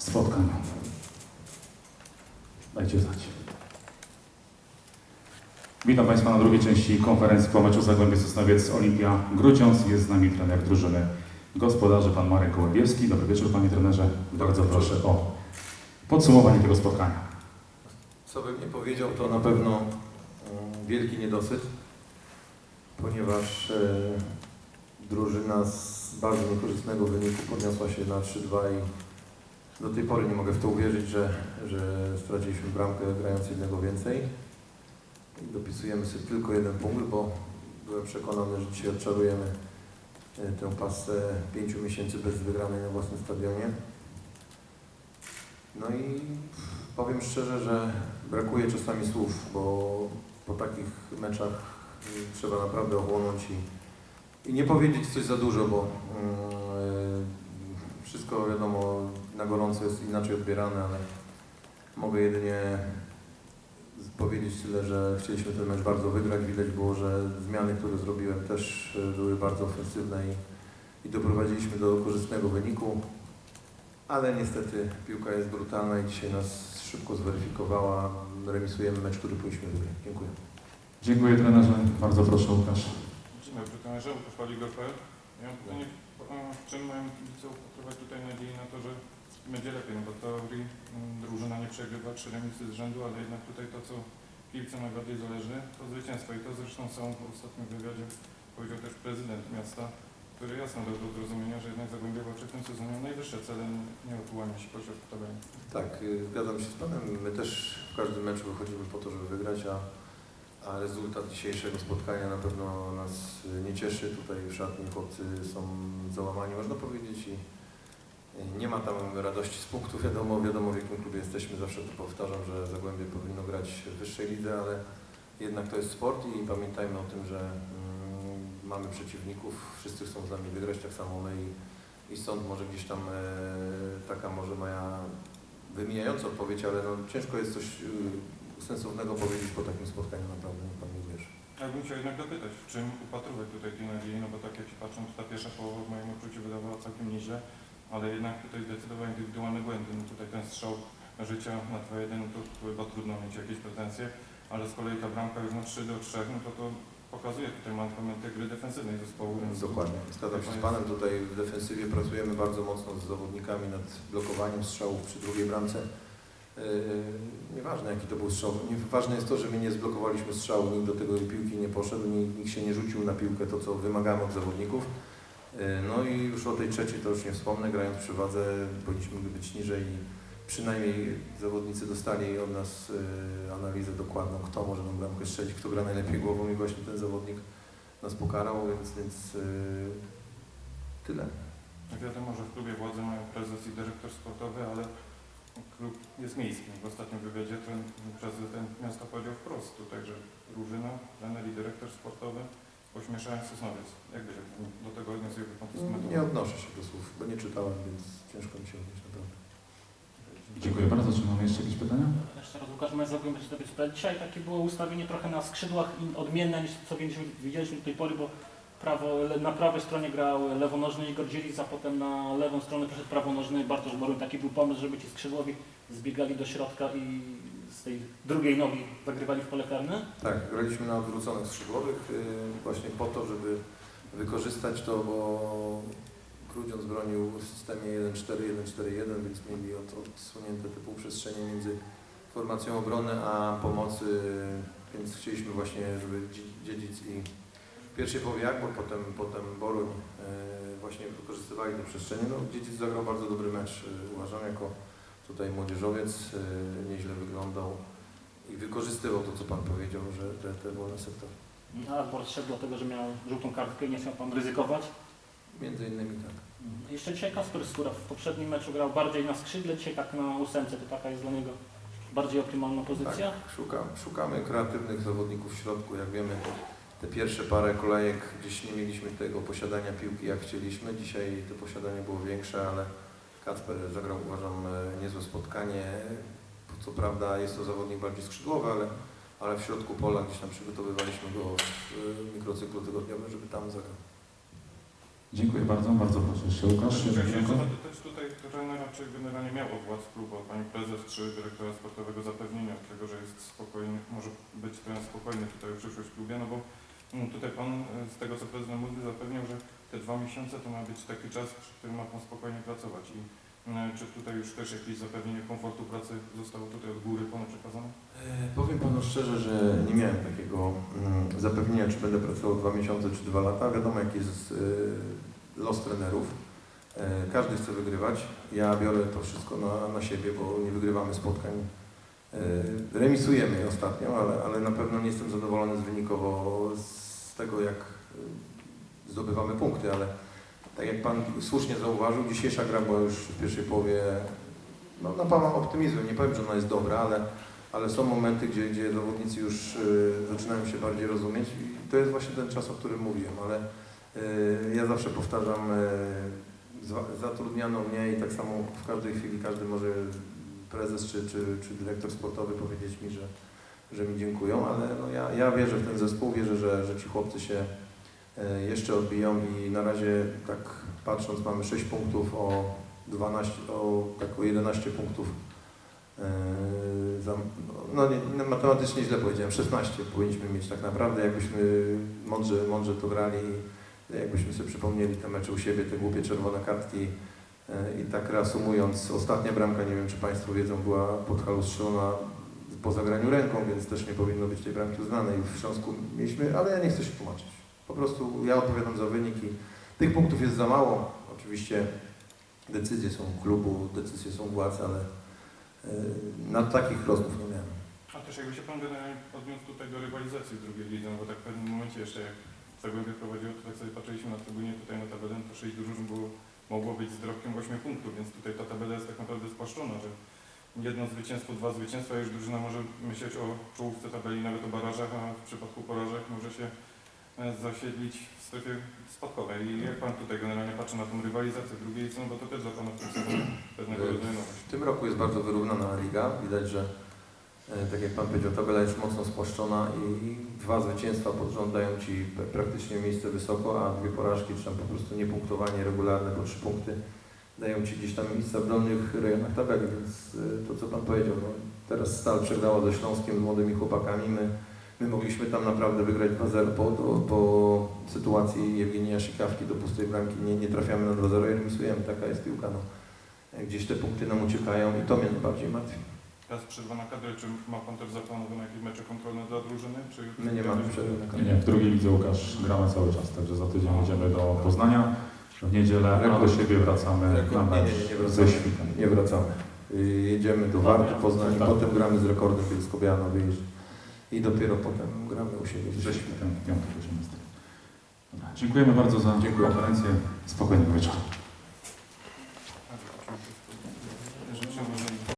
spotkania. Dajcie znać. Witam Państwa na drugiej części konferencji po meczu Zagłębie Sosnowiec Olimpia Grudziądz. Jest z nami trener drużyny gospodarzy, pan Marek Kołębiewski. Dobry wieczór Panie trenerze. Bardzo proszę o podsumowanie tego spotkania. Co bym nie powiedział, to na pewno mm, wielki niedosyt, ponieważ e, drużyna z bardzo niekorzystnego wyniku podniosła się na 3-2 i do tej pory nie mogę w to uwierzyć, że, że straciliśmy bramkę grając jednego więcej. I dopisujemy sobie tylko jeden punkt, bo byłem przekonany, że dzisiaj odczarujemy e, tę pasę pięciu miesięcy bez wygranej na własnym stadionie. No i powiem szczerze, że brakuje czasami słów, bo po takich meczach y, trzeba naprawdę ochłonąć i, i nie powiedzieć coś za dużo, bo mm, y, wszystko wiadomo na gorąco jest inaczej odbierane, ale mogę jedynie powiedzieć tyle, że chcieliśmy ten mecz bardzo wygrać. Widać było, że zmiany, które zrobiłem też y, były bardzo ofensywne i, i doprowadziliśmy do korzystnego wyniku. Ale niestety piłka jest brutalna i dzisiaj nas szybko zweryfikowała. Remisujemy mecz, który powinniśmy wygrać. Dziękuję. Dziękuję trenerze. Bardzo proszę Łukasz. Dzień dobry, trenerze, Łukasz Pawlik.pl. Ja mam pytanie, czym mają kibice upatrywać tutaj nadziei na to, że będzie lepiej, no bo w teorii mm, drużyna nie przegrywa trzy remisy z rzędu, ale jednak tutaj to, co kibicom najbardziej zależy, to zwycięstwo i to zresztą są w ostatnim wywiadzie, powiedział też prezydent miasta, który jasno dał do zrozumienia, że jednak Zagłębie walczy w tym sezonie najwyższe cele, nie o tułanie się po środku tabeli. Tak, y, zgadzam się z Panem. My też w każdym meczu wychodzimy po to, żeby wygrać, a, a rezultat dzisiejszego spotkania na pewno nas y, nie cieszy. Tutaj w szatni chłopcy są załamani, można powiedzieć, i nie ma tam radości z punktu. Wiadomo, wiadomo w jakim klubie jesteśmy. Zawsze to powtarzam, że Zagłębie powinno grać w wyższej lidze, ale jednak to jest sport i pamiętajmy o tym, że mm, mamy przeciwników, wszyscy chcą z nami wygrać, tak samo my i, i stąd może gdzieś tam e, taka może moja wymijająca odpowiedź, ale no, ciężko jest coś y, sensownego powiedzieć po takim spotkaniu, naprawdę niech Pan nie wierzy. Ja bym chciał jednak dopytać, w czym upatrywać tutaj tej nadziei, no bo tak jak się patrząc, ta pierwsza połowa w moim odczuciu wydawała całkiem nieźle, ale jednak tutaj zdecydowanie indywidualne błędy, no tutaj ten strzał życia na 2-1, no to chyba trudno mieć jakieś pretensje, ale z kolei ta bramka już na 3 do 3, no to to pokazuje tutaj mankamenty gry defensywnej zespołu. Dokładnie. Zgadzam się z Panem. Tutaj w defensywie pracujemy bardzo mocno z zawodnikami nad blokowaniem strzałów przy drugiej bramce. Yy, nieważne jaki to był strzał. Ważne jest to, że my nie zblokowaliśmy strzału, nikt do tego piłki nie poszedł, nikt się nie rzucił na piłkę, to co wymagamy od zawodników. Yy, No i już o tej trzeciej to już nie wspomnę, grając przy wadze powinniśmy być niżej przynajmniej zawodnicy dostali od nas yy, analizę dokładną, kto może tą bramkę strzelić, kto gra najlepiej głową i właśnie ten zawodnik nas pokarał, więc, więc yy, tyle. Wiadomo, że w klubie władze mają prezes i dyrektor sportowy, ale klub jest miejski. W ostatnim wywiadzie ten prezydent miasta powiedział wprost tutaj, że drużyna, trener i dyrektor sportowy ośmieszają Sosnowiec. Jak się do tego jakby pan to skomentował? Nie odnoszę się do słów, bo nie czytałem, więc ciężko mi się odnieść naprawdę. Dziękuję bardzo. Czy mamy jeszcze jakieś pytania? Jeszcze raz Łukasz Mez Zagłębia Sosnowiec. Dzisiaj takie było ustawienie trochę na skrzydłach odmienne niż co widzieliśmy, widzieliśmy do tej pory, bo prawo, na prawej stronie grał lewonożny Igor Dziewic, a potem na lewą stronę przeszedł prawonożny Bartosz Boruń. Taki był pomysł, żeby ci skrzydłowi zbiegali do środka i z tej drugiej nogi zagrywali w pole karne. Tak, graliśmy na odwróconych skrzydłowych yy, właśnie po to, żeby wykorzystać to, bo Grudziądz bronił w systemie 1-4-1-4-1, więc mieli od, odsunięte te półprzestrzenie między formacją obrony a pomocy, więc chcieliśmy właśnie, żeby Dzie- Dziedzic i w pierwszej połowie Jakbor, potem, potem Boruń yy, właśnie wykorzystywali te przestrzenie. No, Dziedzic zagrał bardzo dobry mecz, yy, uważam, jako tutaj młodzieżowiec, yy, nieźle wyglądał i wykorzystywał to, co Pan powiedział, że te, te wolne sektory. A Albor szedł dlatego, że miał żółtą kartkę i nie chciał pan ryzykować. Między innymi tak. Jeszcze dzisiaj Kasper Skóra w poprzednim meczu grał bardziej na skrzydle, dzisiaj tak na ósemce. To taka jest dla niego bardziej optymalna pozycja. Tak, szukam, szukamy kreatywnych zawodników w środku. Jak wiemy, te pierwsze parę kolejek gdzieś nie mieliśmy tego posiadania piłki jak chcieliśmy. Dzisiaj to posiadanie było większe, ale Kacper zagrał uważam e, niezłe spotkanie. Co prawda jest to zawodnik bardziej skrzydłowy, ale, ale w środku pola gdzieś tam przygotowywaliśmy go w mikrocyklu tygodniowym, żeby tam zagrał. Dziękuję bardzo, bardzo proszę jeszcze Łukasz. Chciałem Dziękuję. zapytać tutaj trenera, czy generalnie miał od władz klubu, od pani prezes czy dyrektora sportowego zapewnienia tego, że jest spokojny, może być ten spokojny tutaj o przyszłość w klubie, no bo mm, tutaj pan e, z tego co prezydent mówi zapewniał, że dwa miesiące to ma być taki czas, przy którym ma pan spokojnie pracować i mm, czy tutaj już też jakieś zapewnienie komfortu pracy zostało tutaj od góry panu przekazane? E, Powiem Panu szczerze, że nie miałem takiego mm, zapewnienia, czy będę pracował dwa miesiące, czy dwa lata. Wiadomo, jaki jest e, los trenerów. E, Każdy chce wygrywać. Ja biorę to wszystko na, na siebie, bo nie wygrywamy spotkań. E, Remisujemy je ostatnio, ale, ale na pewno nie jestem zadowolony z wynikowo z tego, jak e, zdobywamy punkty, ale tak jak Pan słusznie zauważył, dzisiejsza gra była już w pierwszej połowie no, napawa optymizmem. Nie powiem, że ona jest dobra, ale ale są momenty, gdzie, gdzie zawodnicy już y, zaczynają się bardziej rozumieć i to jest właśnie ten czas, o którym mówiłem, ale y, ja zawsze powtarzam, y, zatrudniano mnie i tak samo w każdej chwili każdy może prezes czy, czy, czy dyrektor sportowy powiedzieć mi, że, że mi dziękują, ale no ja, ja wierzę w ten zespół, wierzę, że, że ci chłopcy się jeszcze odbiją i na razie tak patrząc mamy 6 punktów o 12, o, tak o 11 punktów za- No nie, no, matematycznie źle powiedziałem, 16 powinniśmy mieć tak naprawdę, jakbyśmy mądrze, mądrze to grali, jakbyśmy sobie przypomnieli te mecze u siebie, te głupie czerwone kartki Eee, i tak reasumując, ostatnia bramka, nie wiem czy Państwo wiedzą, była pod halu strzelona po zagraniu ręką, więc też nie powinno być tej bramki uznanej. W Śląsku mieliśmy, ale ja nie chcę się tłumaczyć. Po prostu ja odpowiadam za wyniki. Tych punktów jest za mało. Oczywiście decyzje są klubu, decyzje są władz, ale Yy, Na takich rozmów nie miałem. A też jakby się pan generalnie odniósł tutaj do rywalizacji w drugiej lidze, no bo tak w pewnym momencie jeszcze jak Zagłębie prowadziło, to tak sobie patrzyliśmy na trybunie tutaj na tabelę, to 6 drużyn było, mogło być z dorobkiem 8 punktów, więc tutaj ta tabela jest tak naprawdę spłaszczona, że jedno zwycięstwo, dwa zwycięstwa, już drużyna może myśleć o czołówce tabeli, nawet o barażach, a w przypadku porażek może się e, zasiedlić w strefie spadkowej. I jak pan tutaj generalnie patrzy na tą rywalizację w drugiej no bo to też dla pana w tym sezonie pewnego rodzaju nowość. W tym roku jest bardzo wyrównana liga. Widać, że e, tak jak Pan powiedział, tabela jest mocno spłaszczona i dwa zwycięstwa pod rząd dają Ci praktycznie miejsce wysoko, a dwie porażki, czy tam po prostu niepunktowanie regularne po trzy punkty dają Ci gdzieś tam miejsca w dolnych rejonach tabeli, więc e, to co Pan powiedział, no, teraz Stal przegrała ze Śląskiem z młodymi chłopakami, my, my mogliśmy tam naprawdę wygrać 2-0 po, po, po sytuacji Jewgenia Szykawki do pustej bramki, nie, nie trafiamy na 2-0 i remisujemy, taka jest piłka. No. Gdzieś te punkty nam uciekają i to mnie najbardziej martwi. Teraz przerwa na kadrę, czy ma Pan też zaplanowane jakieś mecze kontrolne dla drużyny? Czy My nie mamy przerwy na Nie, koniec. nie, w drugiej lidze Łukasz gramy cały czas, także za tydzień jedziemy do Poznania w niedzielę, a do siebie wracamy na Rekord- mecz nie, nie, nie ze wracamy. Świtem. Nie wracamy. Jedziemy do Warty Poznań, Tak. potem gramy z rekordem Bielsko-Biała wyjeźdź i dopiero potem gramy u siebie. Ze Świtem w piątek 18. Dobra, Dziękujemy bardzo za Dziękuję. konferencję. Spokojnego wieczoru.